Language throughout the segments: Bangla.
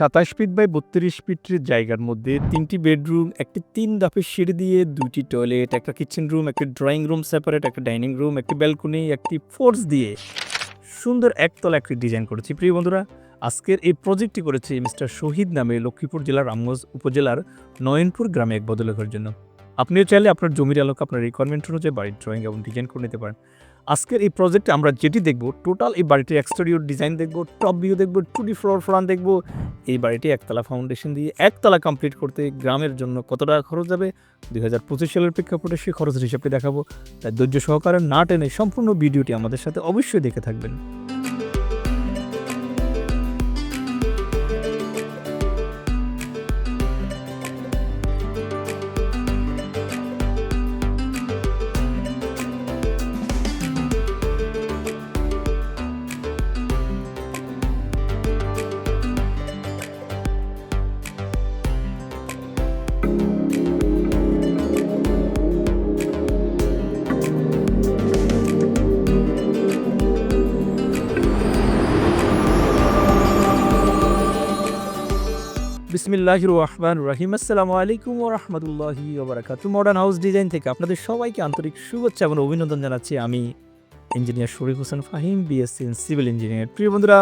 সাতাশ ফিট বাই বত্রিশ ফিটের জায়গার মধ্যে তিনটি বেডরুম, একটি তিন ধাপের সিঁড়ি দিয়ে দুইটি টয়লেট, একটা কিচেন রুম, একটি ড্রয়িং রুম সেপারেট একটা ডাইনিং রুম, একটি ব্যালকনি একটি ফোর্স দিয়ে সুন্দর একতলা একটি ডিজাইন করেছি। প্রিয় বন্ধুরা, আজকের এই প্রজেক্টটি করেছি মিস্টার শহীদ নামে লক্ষ্মীপুর জেলার রামগঞ্জ উপজেলার নয়নপুর গ্রামে এক বদলেখার জন্য। আপনিও চাইলে আপনার জমির আলোকে, আপনার রিকোয়ারমেন্ট অনুযায়ী বাড়ির ড্রয়িং এবং ডিজাইন করে নিতে পারেন। আজকের এই প্রজেক্টে আমরা যেটি দেখব টোটাল এই বাড়িটির এক্সটেরিয়র ডিজাইন দেখব টপ ভিউ দেখব টু ডি ফ্লোর প্ল্যান দেখব এই বাড়িটি একতলা ফাউন্ডেশন দিয়ে একতলা কমপ্লিট করতে গ্রামের জন্য কত টাকা খরচ যাবে? দুই হাজার পঁচিশ সালের প্রেক্ষাপটে সেই খরচের হিসাবটি দেখাবো। তাই ধৈর্য সহকারে না টেনে সম্পূর্ণ ভিডিওটি আমাদের সাথে অবশ্যই দেখে থাকবেন। বিসমিল্লাহ রহমান রাহিম আসসালামু আলাইকুম ও রহমতুল্লাহি ওবরাকাতু মডার্ন হাউস ডিজাইন থেকে আপনাদের সবাইকে আন্তরিক শুভেচ্ছা এবং অভিনন্দন জানাচ্ছি। আমি engineer Sharif Hossain Fahim BSc civil engineer প্রিয় বন্ধুরা,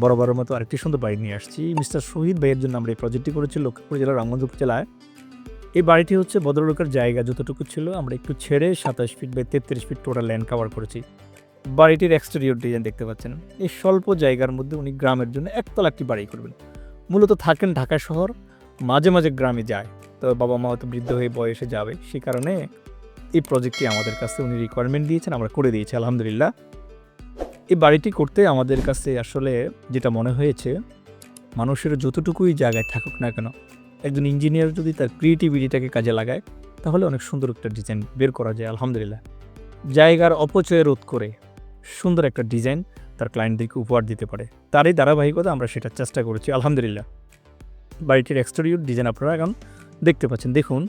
বরাবরের মতো আরেকটি সুন্দর বাড়ি নিয়ে আসছি। মিস্টার শহীদ ভাইয়ের জন্য আমরা এই প্রজেক্টটি করেছি লক্ষ্মীপুর জেলার রামগঞ্জ উপজেলায়। এই বাড়িটি হচ্ছে ভদ্রলোকের জায়গা, যতটুকু ছিল আমরা একটু ছেড়ে সাতাশ ফিট বাই তেত্রিশ ফিট টোটাল ল্যান্ড কভার করেছি। বাড়িটির এক্সটেরিয়র ডিজাইন দেখতে পাচ্ছেন। এই স্বল্প জায়গার মধ্যে উনি গ্রামের জন্য একতলা একটি বাড়ি করবেন। মূলত থাকেন ঢাকা শহর, মাঝে মাঝে গ্রামে যায়। তো বাবা মা হয়তো বৃদ্ধ হয়ে বয়সে যাবে। সে কারণে এই প্রজেক্টটি আমাদের কাছে উনি রিকোয়ারমেন্ট দিয়েছেন, আমরা করে দিয়েছি, আলহামদুলিল্লাহ। এই বাড়িটি করতে আমাদের কাছে আসলে যেটা মনে হয়েছে, মানুষের যতটুকুই জায়গায় থাকুক না কেন, একজন ইঞ্জিনিয়ার যদি তার ক্রিয়েটিভিটিটাকে কাজে লাগায়, তাহলে অনেক সুন্দর একটা ডিজাইন বের করা যায়, আলহামদুলিল্লাহ। জায়গার অপচয় রোধ করে সুন্দর একটা ডিজাইন তার ক্লায়েন্টদেরকে উপহার দিতে পারে। তারই ধারাবাহিকতা আমরা সেটার চেষ্টা করেছি, আলহামদুলিল্লাহ। বাড়িটির এক্সটেরিয়র ডিজাইন আপনারা এখন দেখতে পাচ্ছেন। দেখুন,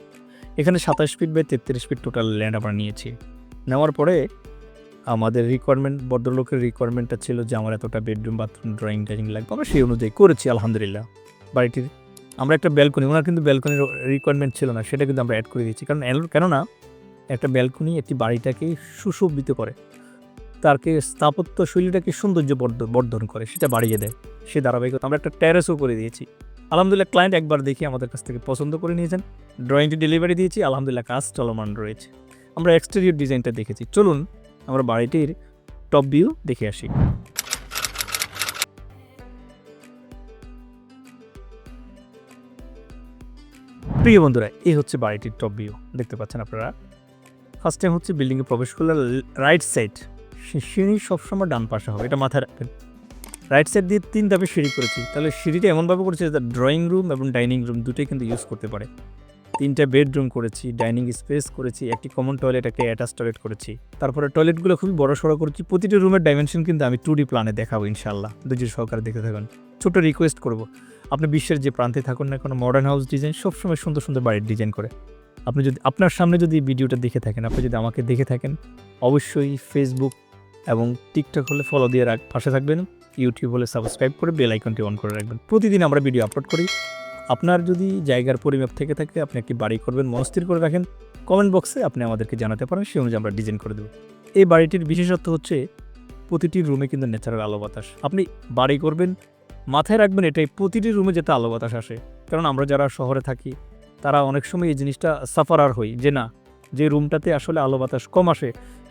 এখানে সাতাশ ফিট বাই তেত্রিশ ফিট টোটাল ল্যান্ড আমরা নিয়েছি। নেওয়ার পরে আমাদের রিকোয়ারমেন্ট ভদ্রলোকের রিকোয়ারমেন্টটা ছিল যে আমার এতটা বেডরুম বাথরুম ড্রয়িং টাইং লাগবে। আমরা সেই অনুযায়ী করেছি, আলহামদুলিল্লাহ। বাড়িটির, আমরা একটা ব্যালকনি ওনার কিন্তু ব্যালকনির রিকোয়ারমেন্ট ছিল না, সেটা কিন্তু আমরা অ্যাড করে দিয়েছি। কারণ, কেননা, একটা ব্যালকনি একটি বাড়িটাকে সুশোভিত করে। তারকে স্থাপত্য শৈলীটাকে সৌন্দর্য বর্ধ- বর্ধন করে, সেটা বাড়িয়ে দেয়। সে ধারাবাহিকতা আমরা একটা ট্যারেসও করে দিয়েছি। আলহামদুলিল্লাহ ক্লায়েন্ট একবার দেখি আমাদের কাছ থেকে পছন্দ করে নিয়েছেন। ড্রয়িংটি ডেলিভারি দিয়েছি, আলহামদুলিল্লাহ কাজ চলমান রয়েছে। আমরা এক্সটেরিয়র ডিজাইনটা দেখেছি। চলুন আমরা বাড়িটির টপ ভিউ দেখে আসি। প্রিয় বন্ধুরা, এই হচ্ছে বাড়িটির টপ ভিউ দেখতে পাচ্ছেন আপনারা? ফার্স্ট টাইম হচ্ছে বিল্ডিংয়ে প্রবেশ করলে রাইট সাইড সিঁড়ি সবসময় ডান পাশে হবে, এটা মাথায় রাখবেন। রাইট সাইড দিয়ে তিন ধাপে সিঁড়ি করেছি, তাহলে সিঁড়িটা এমনভাবে করেছি যে ড্রয়িং রুম এবং ডাইনিং রুম দুটোই কিন্তু ইউজ করতে পারে। তিনটা বেডরুম করেছি ডাইনিং স্পেস করেছি, একটি কমন টয়লেট একটা অ্যাটাচ টয়লেট করেছি। তারপরে টয়লেটগুলো খুবই বড় সড়ো করেছি, প্রতিটি রুমের ডাইমেনশন কিন্তু আমি টু ডি প্ল্যানে দেখাবো ইনশাল্লাহ ধৈর্য সহকারে দেখে থাকুন। ছোট রিকোয়েস্ট করব, আপনি বিশ্বের যে প্রান্তে থাকুন না কোনো মডার্ন হাউস ডিজাইন সবসময় সুন্দর সুন্দর বাড়ির ডিজাইন করে। আপনি যদি, আপনার সামনে যদি ভিডিওটা দেখে থাকেন, আপনি যদি আমাকে দেখে থাকেন, অবশ্যই ফেসবুক এবং টিকটক হলে ফলো দিয়ে রাখ, পাশে থাকবেন ইউটিউব হলে সাবস্ক্রাইব করে বেল আইকনটি অন করে রাখবেন। প্রতিদিন আমরা ভিডিও আপলোড করি। আপনার যদি জায়গার পরিমাপ থেকে থাকে, আপনি একটি বাড়ি করবেন, মনস্থির করে রাখেন কমেন্ট বক্সে আপনি আমাদেরকে জানাতে পারেন, সেই অনুযায়ী আমরা ডিজাইন করে দেবো। এই বাড়িটির বিশেষত্ব হচ্ছে, প্রতিটি রুমে কিন্তু ন্যাচারাল আলো বাতাস। আপনি বাড়ি করবেন, মাথায় রাখবেন এটাই প্রতিটি রুমে যাতে আলো বাতাস আসে। কারণ আমরা যারা শহরে থাকি, তারা অনেক সময় এই জিনিসটা সাফারার হই যে না যে রুমটাতে আসলে আলো বাতাস কম আসে,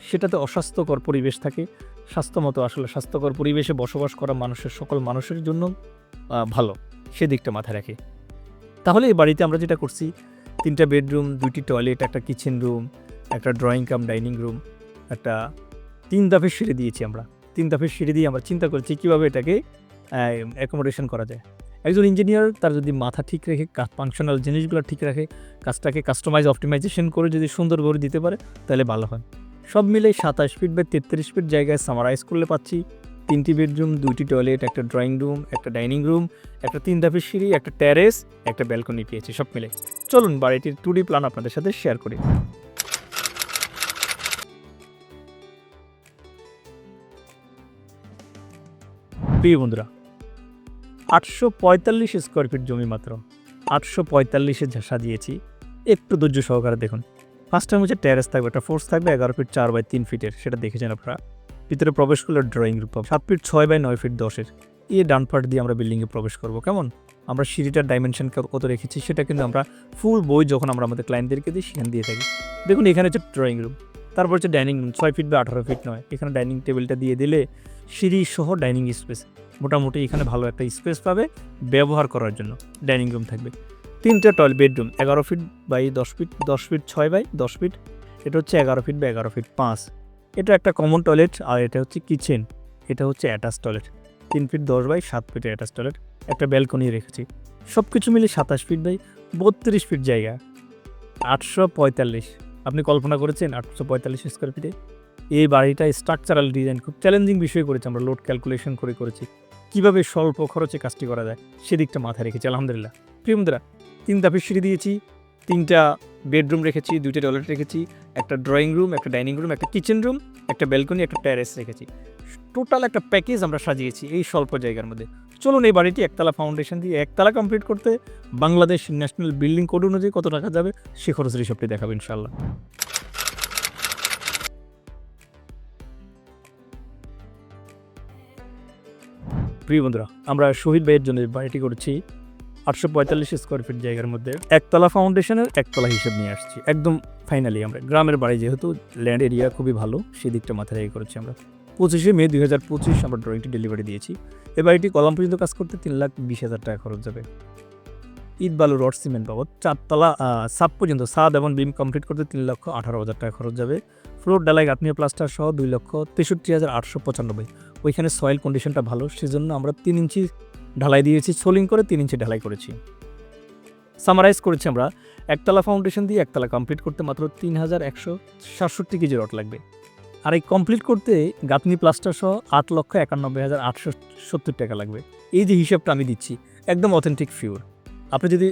সেটাতে অস্বাস্থ্যকর পরিবেশ থাকে। স্বাস্থ্যমতো আসলে স্বাস্থ্যকর পরিবেশে বসবাস করা মানুষের, সকল মানুষের জন্য ভালো। সেদিকটা মাথায় রাখি। তাহলে এই বাড়িতে আমরা যেটা করছি, তিনটা বেডরুম, দুইটি টয়লেট, একটা কিচেন রুম, একটা ড্রয়িং কাম, ডাইনিং রুম, একটা তিন ধাপের সিঁড়ি দিয়েছি আমরা। তিন ধাপের সিঁড়ি দিয়ে আমরা চিন্তা করছি কীভাবে এটাকে অ্যাকোমোডেশন করা যায়। একজন ইঞ্জিনিয়ার তার যদি মাথা ঠিক রেখে কাজ ফাংশনাল জিনিসগুলো ঠিক রাখে কাজটাকে কাস্টমাইজ অপটিমাইজেশন করে যদি সুন্দর করে দিতে পারে, তাহলে ভালো হয়। সব মিলে সাতাশ ফিট বা তেত্রিশ ফিট জায়গায় সামারাইজ করলে পাচ্ছি। তিনটি বেডরুম দুইটি টয়লেট একটা ড্রয়িং রুম একটা ডাইনিং রুম একটা তিন ধাপের সিঁড়ি একটা ট্যারেস একটা ব্যালকনি পেয়েছি সব মিলে। চলুন বাড়িটির টু প্ল্যান আপনাদের সাথে শেয়ার করি। প্রিয় বন্ধুরা আটশো পঁয়তাল্লিশ স্কোয়ার ফিট জমি মাত্র। আটশো পঁয়তাল্লিশে সাজিয়েছি একটু ধৈর্য সহকারে দেখুন। ফার্স্ট টাইম হচ্ছে টেরেস থাকবে, একটা ফোর্স থাকবে, এগারো ফিট চার বাই তিন ফিটের সেটা দেখেছেন আপনারা। ভিতরে প্রবেশ করলে ড্রয়িং রুম পাবো সাত ফিট ছয় বাই নয় ফিট দশের এই ডান পার্ট দিয়ে আমরা বিল্ডিংয়ে প্রবেশ করব, কেমন? আমরা সিঁড়িটার ডাইমেনশন কত রেখেছি, সেটা কিন্তু আমরা ফুল বই যখন আমরা আমাদের ক্লায়েন্টদেরকে দিই, সেখানে দিয়ে থাকি। দেখুন, এখানে হচ্ছে ড্রয়িং রুম তারপর হচ্ছে ডাইনিং রুম ছয় ফিট বা আঠারো ফিট নয়। এখানে ডাইনিং টেবিলটা দিয়ে দিলে সিঁড়ি সহ ডাইনিং স্পেস মোটামুটি এখানে ভালো একটা স্পেস পাবে ব্যবহার করার জন্য, ডাইনিং রুম থাকবে। তিনটে টয়লেট বেডরুম, এগারো ফিট বাই দশ ফিট দশ ফিট ছয় বাই দশ ফিট, এটা হচ্ছে এগারো ফিট বা এগারো ফিট পাঁচ। এটা একটা কমন টয়লেট, আর এটা হচ্ছে কিচেন, এটা হচ্ছে অ্যাটাচ টয়লেট। তিন ফিট দশ বাই সাত ফিটের অ্যাটাচ টয়লেট, একটা ব্যালকনি রেখেছি। সব কিছু মিলে সাতাশ ফিট বাই বত্রিশ ফিট জায়গা, আটশো পঁয়তাল্লিশ। আপনি কল্পনা করেছেন আটশো পঁয়তাল্লিশ স্কোয়ার ফিটে এই বাড়িটা স্ট্রাকচারাল ডিজাইন খুব চ্যালেঞ্জিং বিষয় করেছি আমরা লোড ক্যালকুলেশন করে করেছি। কীভাবে স্বল্প খরচে কাজটি করা যায় সেদিকটা মাথায় রেখেছি, আলহামদুলিল্লাহ। প্রিয় বন্ধুরা তিন ধাপের সিঁড়ি দিয়েছি, তিনটা বেডরুম রেখেছি, দুইটা টয়লেট রেখেছি, একটা ড্রয়িং রুম, একটা ডাইনিং রুম, একটা কিচেন রুম, একটা ব্যালকনি, একটা ট্যারেস রেখেছি। টোটাল একটা প্যাকেজ আমরা সাজিয়েছি এই স্বল্প জায়গার মধ্যে। চলুন এই বাড়িটি একতলা ফাউন্ডেশন দিয়ে একতলা কমপ্লিট করতে বাংলাদেশ ন্যাশনাল বিল্ডিং কোড অনুযায়ী কত টাকা যাবে সে খরচের হিসাবটি দেখাবো ইনশাল্লাহ প্রিয় বন্ধুরা, আমরা শহীদ ভাইয়ের জন্য বাড়িটি করেছি, আটশো পঁয়তাল্লিশ স্কোয়ার ফিট জায়গার মধ্যে একতলা ফাউন্ডেশনের একতলা হিসেব নিয়ে আসছি। একদম ফাইনালি আমরা, গ্রামের বাড়ি যেহেতু ল্যান্ড এরিয়া খুবই ভালো, সেই দিকটা মাথায় রেখে করেছি আমরা। পঁচিশে মে দুই হাজার পঁচিশ আমরা ড্রয়িংটি ডেলিভারি দিয়েছি। এ বাড়িটি কলাম পর্যন্ত কাজ করতে তিন লাখ বিশ হাজার টাকা খরচ যাবে ইট বালু রড সিমেন্ট বাবদ। চারতলা সাপ পর্যন্ত সাদ এবং বিম কমপ্লিট করতে তিন লক্ষ আঠারো হাজার টাকা খরচ যাবে। ফ্লোর ডালাই গাঁথনীয় প্লাস্টার সহ দুই লক্ষ তেষট্টি হাজার আটশো পঁচানব্বই। ওইখানে সয়েল কন্ডিশনটা ভালো, সেজন্য আমরা তিন ইঞ্চি ঢালাই দিয়েছি, সোলিং করে তিন ইঞ্চি ঢালাই করেছি। সামারাইজ করেছি আমরা, একতলা ফাউন্ডেশন দিয়ে একতলা কমপ্লিট করতে মাত্র তিন হাজার একশো সাতষট্টি কেজি রড লাগবে। আর এই কমপ্লিট করতে গাঁথনি প্লাস্টার সহ আট লক্ষ একানব্বই হাজার আটশো সত্তর টাকা লাগবে। এই যে হিসাবটা আমি দিচ্ছি, একদম অথেন্টিক ফিউর আপনি যদি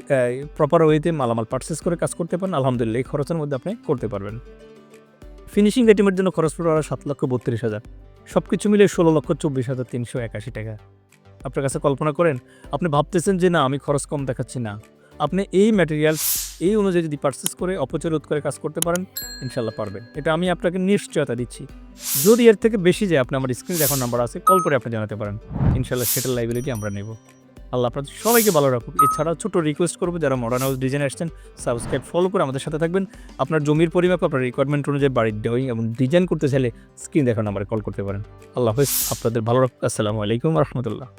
প্রপার ওয়েতে মালামাল পারচেস করে কাজ করতে পারেন, আলহামদুলিল্লাহ, এই খরচের মধ্যে আপনি করতে পারবেন। ফিনিশিং আইটেমের জন্য খরচ পড়বে সাত লক্ষ বত্রিশ হাজার। সব কিছু মিলে ষোলো লক্ষ চব্বিশ হাজার তিনশো একাশি টাকা। আপনার কাছে কল্পনা করেন, আপনি ভাবতেছেন যে না, আমি খরচ কম দেখাচ্ছি না। আপনি এই ম্যাটেরিয়ালস এই অনুযায়ী যদি পারচেস করে অপচয় রোধ করে কাজ করতে পারেন ইনশাল্লাহ পারবেন। এটা আমি আপনাকে নিশ্চয়তা দিচ্ছি। যদি এর থেকে বেশি যায়, আপনি আমার স্ক্রিনে দেখার নাম্বার আছে কল করে আপনি জানাতে পারেন। ইনশাল্লাহ সেটার লাইবিলিটি আমরা নেব। আল্লাহ আপনাদের সবাইকে ভালো রাখুক। এছাড়া ছোট রিকোয়েস্ট করব, যারা মডার্ন হাউস ডিজাইন আসছেন সাবস্ক্রাইব ফলো করে আমাদের সাথে থাকবেন। আপনার জমির পরিমাপ, আপনার রিকোয়ারমেন্ট অনুযায়ী বাড়ির ড্রয়িং এবং ডিজাইন করতে চাইলে স্ক্রিন দেখানো নাম্বারে কল করতে পারেন। আল্লাহ হাফেজ, আপনাদের ভালো রাখুক। আসসালামু আলাইকুম রহমতুল্লাহ।